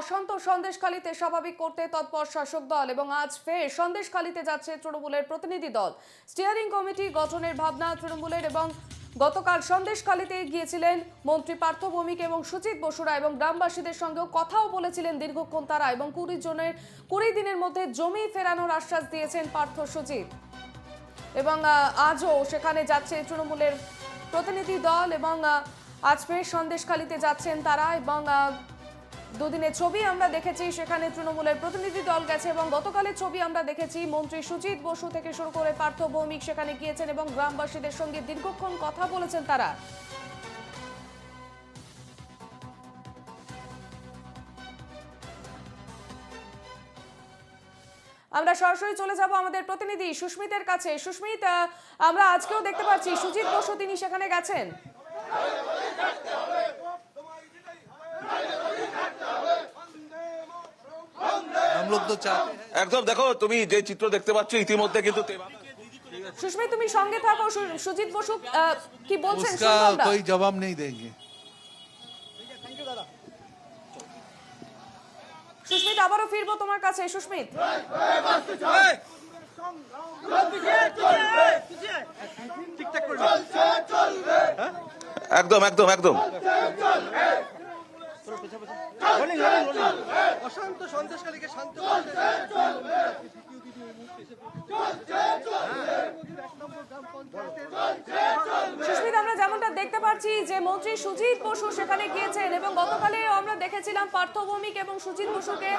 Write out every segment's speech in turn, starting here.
অশান্ত সন্দেশখালীতে স্বাভাবিক করতে তৎপর শাসক দল এবং আজ ফের সন্দেশখালীতে যাচ্ছে তৃণমূলের প্রতিনিধি দল। স্টিয়ারিং কমিটি গঠনের ভাবনা তৃণমূলের এবং গতকাল সন্দেশখালীতে গিয়েছিলেন মন্ত্রী পার্থ ভৌমিক এবং সুচিত বসুরা এবং গ্রামবাসীদের সঙ্গেও কথাও বলেছিলেন দীর্ঘক্ষণ তারা এবং কুড়ি জনের, কুড়ি দিনের মধ্যে জমি ফেরানোর আশ্বাস দিয়েছেন পার্থ সুচিত এবং আজও সেখানে যাচ্ছে তৃণমূলের প্রতিনিধি দল এবং আজ ফের সন্দেশখালীতে যাচ্ছেন তারা এবং দুদিনের ছবি আমরা দেখেছি, সেখানে তৃণমূলের প্রতিনিধি দল গেছে এবং গতকালের ছবি আমরা দেখেছি, মন্ত্রী সুজিত বসু থেকে শুরু করে পার্থ ভৌমিক সেখানে গিয়েছেন এবং গ্রামবাসীদের সঙ্গে দীর্ঘক্ষণ কথা বলেছেন তারা। আমরা সরাসরি চলে যাব আমাদের প্রতিনিধি সুস্মিতের কাছে। সুস্মিত আমরা আজকেও দেখতে পাচ্ছি সুজিত বসু, তিনি সেখানে গেছেন। हम लोग तो चाहते हैं একদম দেখো তুমি যে চিত্র দেখতে পাচ্ছ ইতিমধ্যে কিন্তু তেভাগা- সুস্মিত তুমি সঙ্গে থাকো সু- সুজিত বসু আহ, কি বলছেন उसका শুনবো আমরা। कोई जवाब नहीं देंगे সুস্মিত আবারও ফিরবো তোমার কাছে সুস্মিত একদম একদম একদম অশান্ত সন্দেশকালীকে শান্ত সুস্মিত আমরা যেমনটা দেখতে পাচ্ছি যে মন্ত্রী সুজিত বসু সেখানে গিয়েছেন এবং গতকালে আমরা দেখেছিলাম পার্থ ভৌমিক এবং সুজিত বসুকে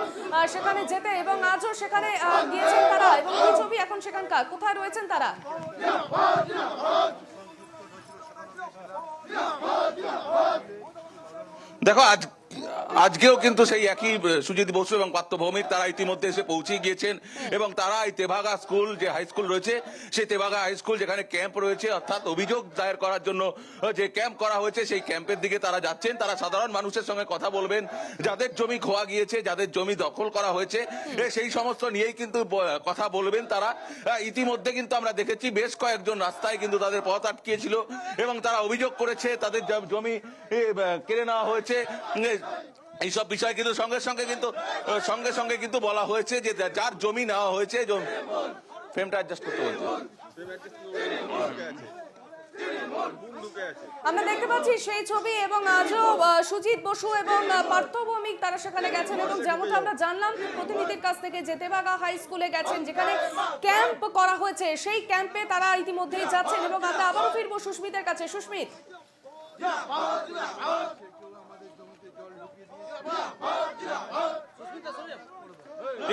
সেখানে যেতে এবং আজও সেখানে গিয়েছেন তারা এবং ছবি এখন সেখানকার? কোথায় রয়েছেন তারা? দেখো আজ আজকেও কিন্তু সেই একই সুজিত বসু এবং পার্থ ভৌমিক তারা ইতিমধ্যে এসে পৌঁছে গিয়েছেন। এবং তারা এই তেভাগা স্কুল যে হাই স্কুল রয়েছে সেই তেভাগা হাই স্কুল যেখানে ক্যাম্প রয়েছে অর্থাৎ অভিযোগ দায়ের করার জন্য যে ক্যাম্প করা হয়েছে সেই ক্যাম্পের দিকে তারা যাচ্ছেন। তারা সাধারণ মানুষের সঙ্গে কথা বলবেন। যাদের জমি খোয়া গিয়েছে যাদের জমি দখল করা হয়েছে সেই সমস্ত নিয়েই কিন্তু কথা বলবেন তারা। ইতিমধ্যে কিন্তু আমরা দেখেছি বেশ কয়েকজন রাস্তায় কিন্তু তাদের পথ আটকিয়েছিল। এবং তারা অভিযোগ করেছে তাদের জমি কেড়ে নেওয়া হয়েছে। এইসব বিষয় কিন্তু সঙ্গে সঙ্গে কিন্তু সঙ্গে সঙ্গে কিন্তু বলা হয়েছে যে যার জমি নেওয়া হয়েছে জম- ফ্রেমটা অ্যাডজাস্ট করতে বলছে। আমরা দেখতে পাচ্ছি সেই ছবি এবং আজও সুজিত বসু এবং পার্থ ভৌমিক তারা সেখানে গেছেন এবং যেমনটা আমরা জানলাম প্রতিনিধির কাছ থেকে জেতেবাগা হাই স্কুলে গেছেন যেখানে ক্যাম্প করা হয়েছে। সেই ক্যাম্পে তারা ইতিমধ্যেই যাচ্ছেন এবং আমরা আবারও ফিরবো সুস্মিতের কাছে। সুস্মিত।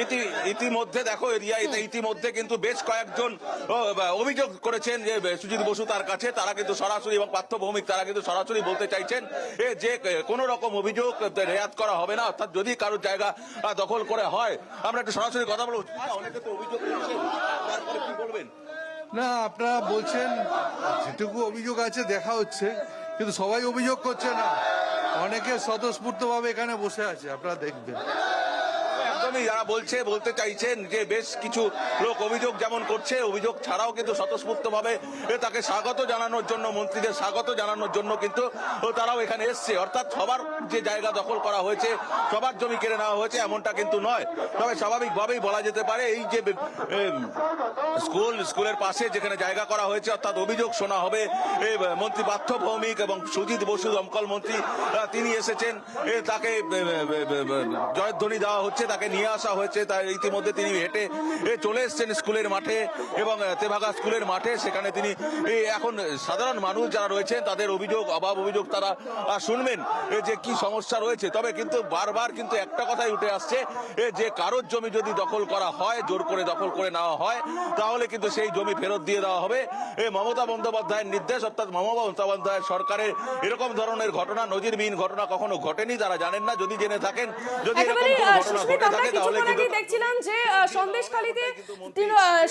ইতি- ইতিমধ্যে দেখো এরিয়াতে ইতিমধ্যে কিন্তু বেশ কয়েকজন অভিযোগ করেছেন যে সুজিত বসু তার কাছে। তারা কিন্তু সরাসরি এবং পার্থ ভৌমিক তারা কিন্তু সরাসরি বলতে চাইছেন যে কোন রকম অভিযোগ রেয়াত করা হবে না অর্থাৎ যদি কারোর জায়গা দখল করে হয় আমরা একটু সরাসরি কথা বলব। হ্যাঁ, অনেকে তো অভিযোগ কি বলবেন? না আপনারা বলছেন যেটুকু অভিযোগ আছে দেখা হচ্ছে কিন্তু সবাই অভিযোগ করছে না। অনেকে স্বতঃস্ফূর্ত ভাবে এখানে বসে আছে, আপনারা দেখবেন। একদমই যারা বলছে, বলতে চাইছেন যে বেশ কিছু লোক অভিযোগ যেমন করছে, অভিযোগ ছাড়াও কিন্তু স্বতঃস্ফূর্ত ভাবে তাকে স্বাগত জানানোর জন্য, মন্ত্রীদের স্বাগত জানানোর জন্য কিন্তু তারাও এখানে এসছে। অর্থাৎ সবার যে জায়গা দখল করা হয়েছে, সবার জমি কেড়ে নেওয়া হয়েছে, এমনটা কিন্তু নয়। তবে স্বাভাবিকভাবেই বলা যেতে পারে, এই যে স্কুল, স্কুলের পাশে যেখানে জায়গা করা হয়েছে, অর্থাৎ অভিযোগ শোনা হবে। মন্ত্রী পার্থ ভৌমিক এবং সুজিত বসু, দমকল মন্ত্রী তিনি এসেছেন। তাকে জয়ধ্বনি দেওয়া হচ্ছে, তাকে নিয়ে আসা হয়েছে। তার ইতিমধ্যে তিনি হেঁটে চলে এসেছেন স্কুলের মাঠে এবং তেভাগা স্কুলের মাঠে। সেখানে তিনি এখন সাধারণ মানুষ যারা রয়েছেন, তাদের অভিযোগ, অভাব অভিযোগ তারা শুনবেন যে কি সমস্যা রয়েছে। তবে কিন্তু বারবার কিন্তু একটা কথাই উঠে আসছে যে কারোর জমি যদি দখল করা হয়, জোর করে দখল করে নেওয়া হয় কিন্তু সেই জমি ফেরত দিয়ে দেওয়া হবে। এই মমতা বন্দ্যোপাধ্যায়ের নির্দেশ অর্থাৎ মমতা বন্দ্যোপাধ্যায়ের সরকারের এরকম ধরনের ঘটনা নজিরবিহীন ঘটনা কখনো ঘটেনি তারা জানেন না যদি জেনে থাকেন যদি এরকম ঘটনা ঘটে থাকে তাহলে কিন্তু দেখছিলাম যে সন্দেশখালীতে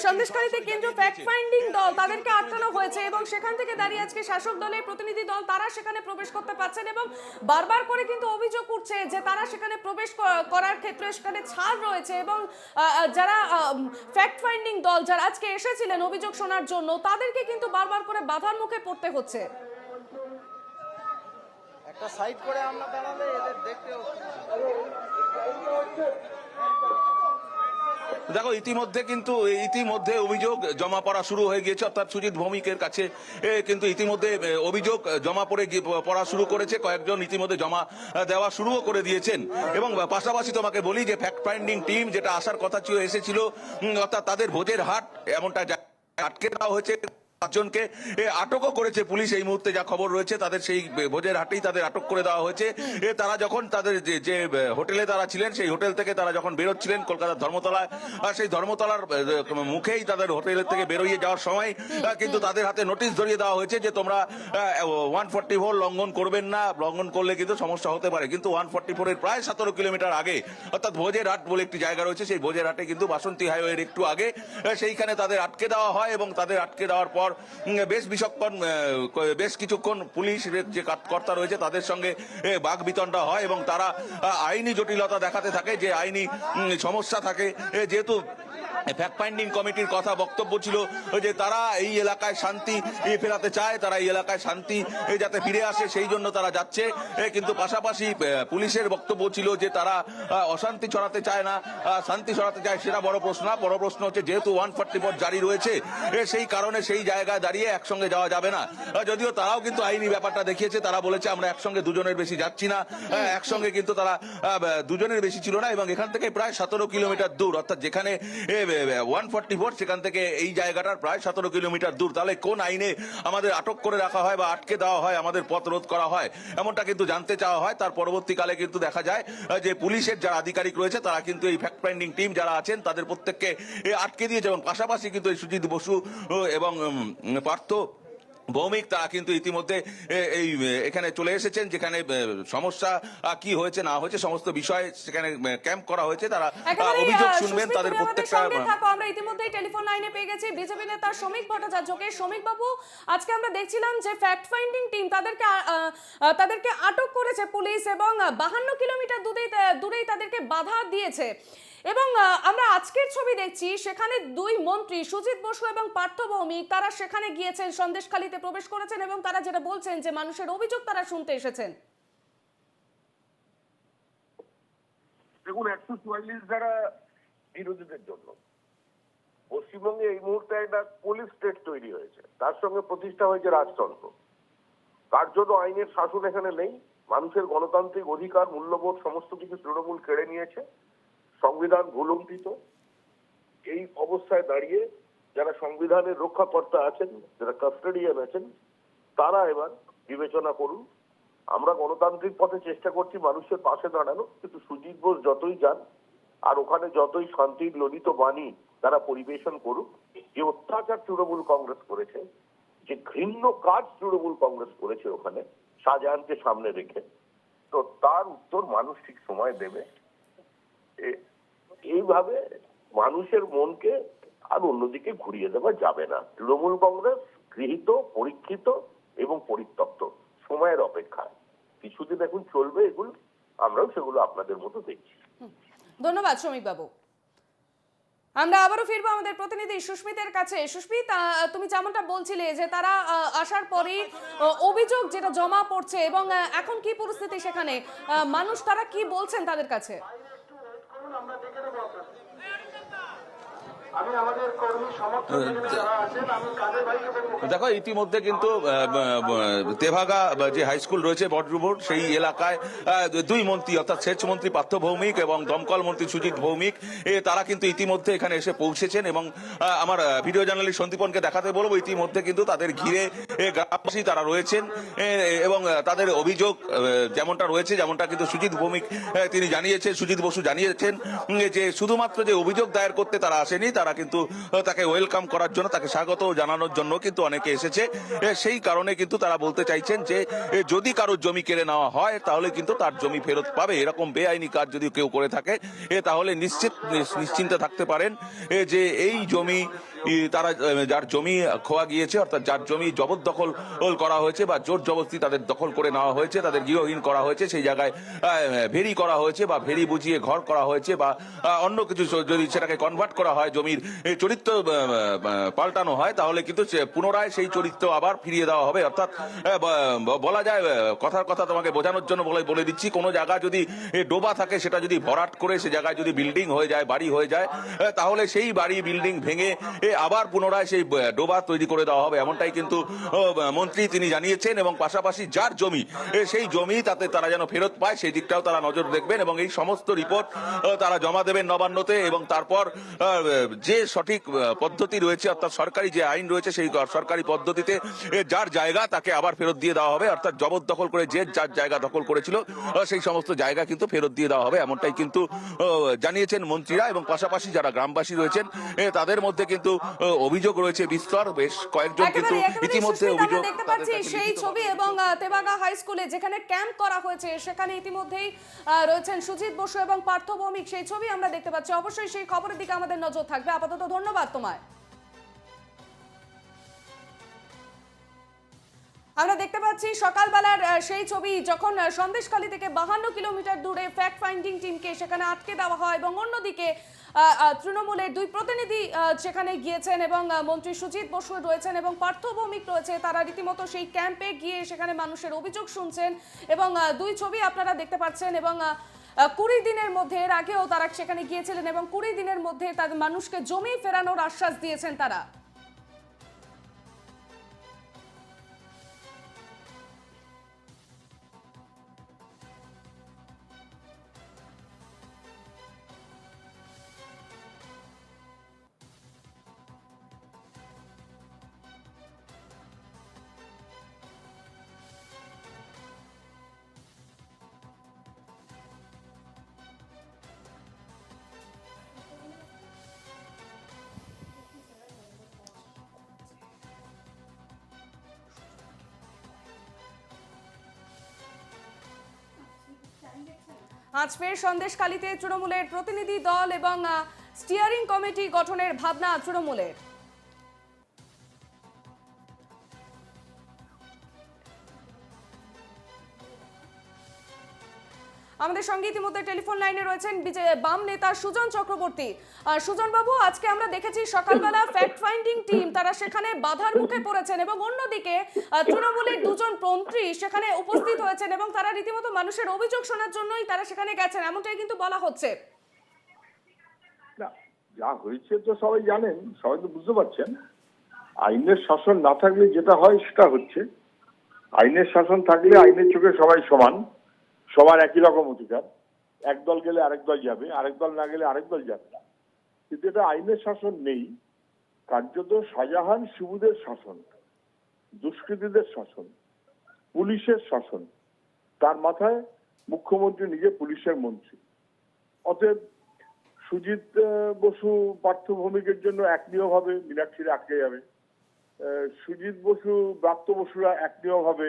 সন্দেশখালীতে কেন্দ্রীয় ফ্যাক্ট ফাইন্ডিং দল তাদেরকে আটকানো হয়েছে এবং সেখান থেকে দাঁড়িয়ে আজকে শাসক দলের প্রতিনিধি দল তারা সেখানে প্রবেশ করতে পারছেন এবং বারবার করে কিন্তু অভিযোগ উঠছে যে তারা সেখানে প্রবেশ করার ক্ষেত্রে সেখানে ছাড় রয়েছে এবং যারা ফ্যাক্ট ফাইন্ডিং দল যারা যারা আজকে এসেছিলেন অভিযোগ শোনার জন্য, তাদেরকে কিন্তু বারবার করে বাধার মুখে পড়তে হচ্ছে। একটা সাইড করে আমরা দাঁড়ালে এদের দেখতে দেখো, ইতিমধ্যে কিন্তু ইতিমধ্যে অভিযোগ জমা পড়া শুরু হয়ে গিয়েছে, অর্থাৎ সুজিত ভৌমিকের কাছে। কিন্তু ইতিমধ্যে অভিযোগ জমা পড়ে পড়া শুরু করেছে, কয়েকজন ইতিমধ্যে জমা দেওয়া শুরুও করে দিয়েছেন। এবং পাশাপাশি তোমাকে বলি যে ফ্যাক্ট ফাইন্ডিং টিম যেটা আসার কথা ছিল এসেছিল অর্থাৎ তাদের ভোজের হাট এমনটা আটকে দেওয়া হয়েছে। পাঁচজনকে আটকও করেছে পুলিশ। এই মুহূর্তে যা খবর রয়েছে, তাদের সেই ভোজের হাটেই তাদের আটক করে দেওয়া হয়েছে। তারা যখন তাদের যে হোটেলে তারা ছিলেন, সেই হোটেল থেকে তারা যখন বেরোচ্ছিলেন কলকাতার ধর্মতলায়, আর সেই ধর্মতলার মুখেই তাদের হোটেলের থেকে বেরোয় যাওয়ার সময় কিন্তু তাদের হাতে নোটিশ ধরিয়ে দেওয়া হয়েছে যে তোমরা ওয়ান ফোর্টি ফোর লঙ্ঘন করবেন না। লঙ্ঘন করলে কিন্তু সমস্যা হতে পারে। কিন্তু ওয়ান ফোর্টি ফোরের প্রায় সতেরো কিলোমিটার আগে, অর্থাৎ ভোজের হাট বলে একটি জায়গা রয়েছে, সেই ভোজের হাটে কিন্তু বাসন্তী হাইওয়ের একটু আগে সেইখানে তাদের আটকে দেওয়া হয় এবং তাদের আটকে দেওয়ার পর উম, বেশ বিষক্ষণ বেশ কিছুক্ষণ পুলিশের যে কর্তা রয়েছে তাদের সঙ্গে বাঘ বিতণ্ডা হয় এবং তারা আইনি জটিলতা দেখাতে থাকে যে আইনি সমস্যা থাকে। যেহেতু ফ্যাক্ট ফাইন্ডিং কমিটির কথা বক্তব্য ছিল যে তারা এই এলাকায় শান্তি ফেরাতে চায় তারা এই এলাকায় শান্তি যাতে ফিরে আসে সেই জন্য তারা যাচ্ছে। কিন্তু পাশাপাশি পুলিশের বক্তব্য ছিল যে তারা অশান্তি ছড়াতে চায় না শান্তি ছড়াতে চায় সেটা বড় প্রশ্ন। বড় প্রশ্ন হচ্ছে যেহেতু ওয়ান ফর্টি জারি রয়েছে সেই কারণে সেই জায়গায় দাঁড়িয়ে একসঙ্গে যাওয়া যাবে না। যদিও তারাও কিন্তু আইনি ব্যাপারটা দেখিয়েছে তারা বলেছে আমরা একসঙ্গে দুজনের বেশি যাচ্ছি না। একসঙ্গে কিন্তু তারা দুজনের বেশি ছিল না এবং এখান থেকে প্রায় সতেরো কিলোমিটার দূর অর্থাৎ যেখানে ওয়ান ফর্টি ফোর সেখান থেকে এই জায়গাটার প্রায় সতেরো কিলোমিটার দূর। তাহলে কোন আইনে আমাদের আটক করে রাখা হয় বা আটকে দেওয়া হয়, আমাদের পথ রোধ করা হয়, এমনটা কিন্তু জানতে চাওয়া হয়। তার পরবর্তীকালে কিন্তু দেখা যায় যে পুলিশের যারা আধিকারিক রয়েছে, তারা কিন্তু এই ফ্যাক্ট ফাইন্ডিং টিম যারা আছেন, তাদের প্রত্যেককে আটকে দিয়েছে এবং পাশাপাশি কিন্তু এই সুজিত বসু এবং পার্থ ভৌমিক তারা কিন্তু ইতিমধ্যে এই এখানে চলে এসেছেন যেখানে সমস্যা কি হয়েছে না হয়েছে সমস্ত বিষয় সেখানে ক্যাম্প করা হয়েছে তারা অভিযোগ শুনবেন তাদের প্রত্যেকটা। আমরা ইতিমধ্যেই টেলিফোন লাইনে পেয়ে গেছি বিজেপি নেতা শ্রমিক ভট্টাচার্যকে শ্রমিক বাবু আজকে আমরা দেখছিলাম যে ফ্যাক্ট ফাইন্ডিং টিম তাদেরকে তাদেরকে আটক করেছে পুলিশ এবং বাহান্ন কিলোমিটার দূরেই দূরেই তাদেরকে বাধা দিয়েছে এবং আমরা আজকের ছবি দেখছি, সেখানে দুই মন্ত্রী, সুজিত বসু এবং পার্থ ভৌমিক, তারা সেখানে গিয়েছেন, সন্দেশখালীতে প্রবেশ করেছেন এবং তারা যেটা বলছেন যে মানুষের অভিযোগ তারা শুনতে এসেছেন। দেখুন, একশো চুয়াল্লিশ ধারা বিরোধীদের জন্য। পশ্চিমবঙ্গে এই মুহূর্তে একটা পুলিশ স্টেট তৈরি হয়েছে। তার সঙ্গে প্রতিষ্ঠা হয়েছে রাজতন্ত্র। কার্যত আইনের শাসন এখানে নেই। মানুষের গণতান্ত্রিক অধিকার, মূল্যবোধ, সমস্ত কিছু তৃণমূল কেড়ে নিয়েছে। সংবিধান ভুলুণ্ঠিত। এই অবস্থায় দাঁড়িয়ে যারা সংবিধানের রক্ষাকর্তা আছেন, যারা কাস্টোডিয়ান আছেন, তারা এবার বিবেচনা করুন। আমরা গণতান্ত্রিক পথে চেষ্টা করছি মানুষের পাশে দাঁড়ানো, কিন্তু সুজিত বোস যতই যান, আর ওখানে যতই শান্তির ললিত বাণী তারা পরিবেশন করুক, যে অত্যাচার তৃণমূল কংগ্রেস করেছে, যে ঘৃণ্য কাজ তৃণমূল কংগ্রেস করেছে ওখানে, শাহজাহানকে সামনে রেখে, তো তার উত্তর মানুষ ঠিক সময় দেবে। এইভাবে মানুষের মনকে আর অন্যদিকে ঘুরিয়ে দেওয়া যাবে না। তৃণমূল কংগ্রেস গৃহীত, পরীক্ষিত এবং পরিত্যক্ত সময়ের অপেক্ষায়। কিছুদিন এখন চলবে এগুলো, আমরাও সেগুলো আপনাদের মতো দেখছি। ধন্যবাদ শ্রমিক বাবু আমরা আবারও ফিরবো আমাদের প্রতিনিধি সুস্মিতের কাছে। সুস্মিত তুমি যেমনটা বলছিলে যে তারা আসার পরেই অভিযোগ যেটা জমা পড়ছে এবং এখন কি পরিস্থিতি সেখানে? মানুষ তারা কি বলছেন তাদের কাছে আমি আমাদের কর্মী সমর্থক যারা আছেন আমি কাদের ভাইকে বলব দেখো ইতিমধ্যে কিন্তু তেভাগা যে হাই স্কুল রয়েছে বটরুবোর সেই এলাকায় দুই মন্ত্রী অর্থাৎ সেচ মন্ত্রী পার্থ ভৌমিক এবং দমকল মন্ত্রী সুজিত ভৌমিক এ, তারা কিন্তু ইতিমধ্যে এখানে এসে পৌঁছেছেন এবং আমার ভিডিও জার্নালিস্ট সন্দীপনকে দেখাতে বলব ইতিমধ্যে কিন্তু তাদের ঘিরে গ্রামবাসী তারা রয়েছেন এবং তাদের অভিযোগ যেমনটা রয়েছে যেমনটা কিন্তু সুজিত ভৌমিক তিনি জানিয়েছেন সুজিত বসু জানিয়েছেন যে শুধুমাত্র যে অভিযোগ দায়ের করতে তারা আসেনি তারা কিন্তু তাকে ওয়েলকাম করার জন্য, তাকে স্বাগত জানানোর জন্য কিন্তু অনেকে এসেছে। সেই কারণে কিন্তু তারা বলতে চাইছেন যে যদি কারোর জমি কেড়ে নেওয়া হয়, তাহলে কিন্তু তার জমি ফেরত পাবে। এরকম বেআইনি কাজ যদি কেউ করে থাকে তাহলে নিশ্চিত, নিশ্চিন্তে থাকতে পারেন যে এই জমি তারা যার জমি খোয়া গিয়েছে, অর্থাৎ যার জমি জবরদখল করা হয়েছে বা জোর জবরদস্তি তাদের দখল করে নেওয়া হয়েছে, তাদের গৃহহীন করা হয়েছে, সেই জায়গায় ভেরি করা হয়েছে বা ভেরি বুঝিয়ে ঘর করা হয়েছে বা অন্য কিছু যদি সেটাকে কনভার্ট করা হয়, জমির চরিত্র পাল্টানো হয়, তাহলে কিন্তু পুনরায় সেই চরিত্র আবার ফিরিয়ে দেওয়া হবে, অর্থাৎ বলা যায় কথার কথা তোমাকে বোঝানোর জন্য বলে বলে দিচ্ছি, কোনো জায়গা যদি ডোবা থাকে, সেটা যদি ভরাট করে, সে জায়গায় যদি বিল্ডিং হয়ে যায়, বাড়ি হয়ে যায় তাহলে সেই বাড়ি বিল্ডিং ভেঙে এ, আবার পুনরায় সেই ডোবা তৈরি করে দেওয়া হবে এমনটাই কিন্তু মন্ত্রী তিনি জানিয়েছেন এবং পাশাপাশি যার জমি সেই জমি তাতে তারা যেন ফেরত পায় সেই দিকটাও তারা নজর দেখবেন এবং এই সমস্ত রিপোর্ট তারা জমা দেবেন নবান্নতে এবং তারপর যে সঠিক পদ্ধতি রয়েছে অর্থাৎ সরকারি যে আইন রয়েছে সেই সরকারি পদ্ধতিতে যার জায়গা তাকে আবার ফেরত দিয়ে দেওয়া হবে অর্থাৎ জবরদখল করে যে যার জায়গা দখল করেছিল সেই সমস্ত জায়গা কিন্তু ফেরত দিয়ে দেওয়া হবে এমনটাই কিন্তু জানিয়েছেন মন্ত্রীরা এবং পাশাপাশি যারা গ্রামবাসী রয়েছেন তাদের মধ্যে কিন্তু অভিযোগ রয়েছে বিস্তর বেশ কয়েকজন কিন্তু ইতিমধ্যে অভিযোগ দেখতে পাচ্ছি সেই ছবি এবং তেবাগা হাই স্কুলে যেখানে ক্যাম্প করা হয়েছে সেখানে ইতিমধ্যেই রয়েছেন সুজিত বসু এবং পার্থ ভৌমিক। সেই ছবি আমরা দেখতে পাচ্ছি। অবশ্যই সেই খবরের দিকে আমাদের নজর থাকবে। আপাতত ধন্যবাদ তোমায়। আমরা দেখতে পাচ্ছি সকালবেলার সেই ছবি যখন সন্দেশখালী থেকে বাহান্ন কিলোমিটার দূরে ফ্যাক্ট ফাইন্ডিং টিমকে সেখানে আটকে দেওয়া হয় এবং অন্যদিকে তৃণমূলের দুই প্রতিনিধি সেখানে গিয়েছেন এবং মন্ত্রী সুজিত বসু রয়েছেন এবং পার্থ ভৌমিক রয়েছে, তারা রীতিমতো সেই ক্যাম্পে গিয়ে সেখানে মানুষের অভিযোগ শুনছেন এবং দুই ছবি আপনারা দেখতে পাচ্ছেন এবং কুড়ি দিনের মধ্যে, এর আগেও তারা সেখানে গিয়েছিলেন এবং কুড়ি দিনের মধ্যে তাদের মানুষকে জমি ফেরানোর আশ্বাস দিয়েছেন তারা। আজ ফের সন্দেশকালীতে তৃণমূলের প্রতিনিধি দল এবং স্টিয়ারিং কমিটি গঠনের ভাবনা তৃণমূলের। আমাদের সঙ্গে ইতিমধ্যে টেলিফোন লাইনে রয়েছেন বাম নেতা সুজন চক্রবর্তী। সুজন বাবু আজকে আমরা দেখেছি সকালবেলা ফ্যাক্ট ফাইন্ডিং টিম তারা সেখানে বাধার মুখে পড়েছেন এবং অন্যদিকে তৃণমূলের দুজন মন্ত্রী সেখানে উপস্থিত হয়েছেন এবং তারা রীতিমতো মানুষের অভিযোগ শোনার জন্যই তারা সেখানে গেছেন, এমনটাই কিন্তু বলা হচ্ছে। যা হয়েছে তো সবাই জানেন, সবাই তো বুঝতে পারছেন। আইনের শাসন না থাকলে যেটা হয় সেটা হচ্ছে, আইনের শাসন থাকলে আইনের চোখে সবাই সমান। সবার একই রকম অধিকার। এক দল গেলে আরেক দল যাবে, আরেক দল না গেলে আরেক দল যাবে না। কিন্তু এটা আইনের শাসন নেই, কার্যত শাহজাহান শিবুদের শাসন, দুষ্কৃতীদের শাসন, পুলিশের শাসন। তার মাথায় মুখ্যমন্ত্রী নিজে পুলিশের মন্ত্রী। অতএব সুজিত বসু পার্থভূমিকের জন্য এক নিয়ম হবে, মীনাক্ষীরা আটকে যাবে। সুজিত বসু, ব্রাত্য বসুরা এক নিয়ম হবে,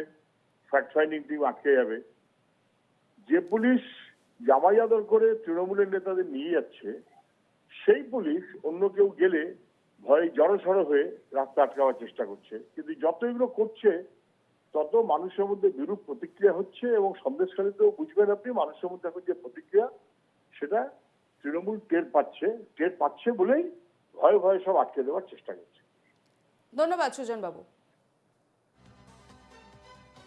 ফ্যাক্ট ফাইন্ডিং টিম আটকে যাবে। যে পুলিশ জামাই আদর করে তৃণমূলের নেতাদের নিয়ে যাচ্ছে, সেই পুলিশ অন্য কেউ গেলে ভয়ে জড়সড় হয়ে রাস্তা আটকাবার চেষ্টা করছে। কিন্তু যত এগুলো করছে, তত মানুষের মধ্যে বিরূপ প্রতিক্রিয়া হচ্ছে এবং সন্দেশখালীতেও বুঝবেন আপনি, মানুষের মধ্যে এখন যে প্রতিক্রিয়া, সেটা তৃণমূল টের পাচ্ছে টের পাচ্ছে বলেই ভয়ে ভয়ে সব আটকে দেওয়ার চেষ্টা করছে। ধন্যবাদ সুজন বাবু